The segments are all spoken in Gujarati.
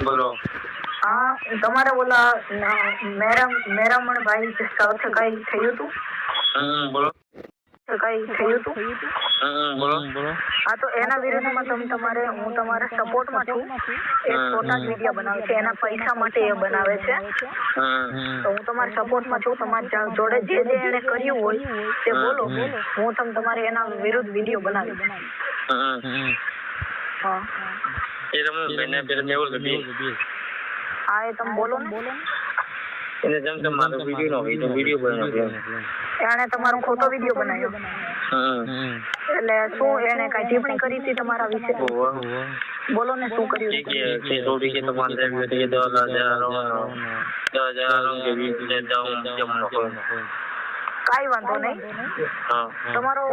બોલો. હા તમારે ઓલા મેરમ મેરામ મેરામણભાઈ સાથે કઈ થયું હતું હમ બોલો. કઈ થયું હતું હમ બોલો. હા તો એના વિરુદ્ધમાં તમે તમારે હું તમારા સપોર્ટમાં છું. એક ખોટા જ વીડિયો બનાવે છે એના પૈસા માટે એ બનાવે છે. તો હું તમારા સપોર્ટમાં છું તમારી જોડે જે જે એને કર્યું હોય તે બોલો. હું તમને તમારે એના વિરુદ્ધ વીડિયો બનાવી હા. વીડિયો બનાવ્યો. એટલે એને કઈ ટિપ્પણી કરી હતી તમારા વિશે? બોલો ને શું કર્યું કે તમારે દેવી હતી કાઈ વાંધો નહીં. તમારો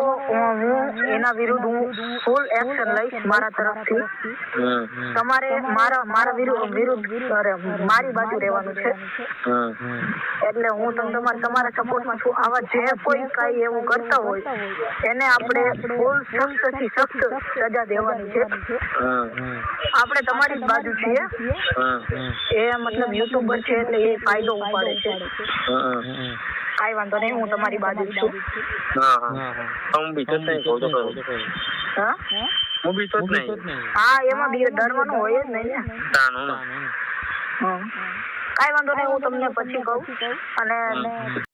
હું એના વિરુદ્ધ હું ફૂલ એક્શન લઈશ મારા તરફથી. તમારે મારા મારા વિરુદ્ધ મારી બાજુ રહેવાનું છે. એટલે હું તમને તમારા સપોર્ટમાં છું. આવા જે કોઈ કાઈ એવું કરતા હોય એને આપણે ફૂલ સખ્તથી સખ્ત સજા દેવાની છે. આપણે તમારી જ બાજુ છીએ. એ મતલબ યુટ્યુબર છે એટલે એ ફાયદો ઉપાડે છે. કાઈ વાંધો નહીં હું તમારી બાજુ છું. હા હા. હું બીજો જ નહીં કહું તો હા? હું બીજો જ નહીં હા એમાં બીજો ડરવાનું હોય જ નહીં ને. તાનું કાઈ વાંધો નહીં હું તમને પછી કહું. અને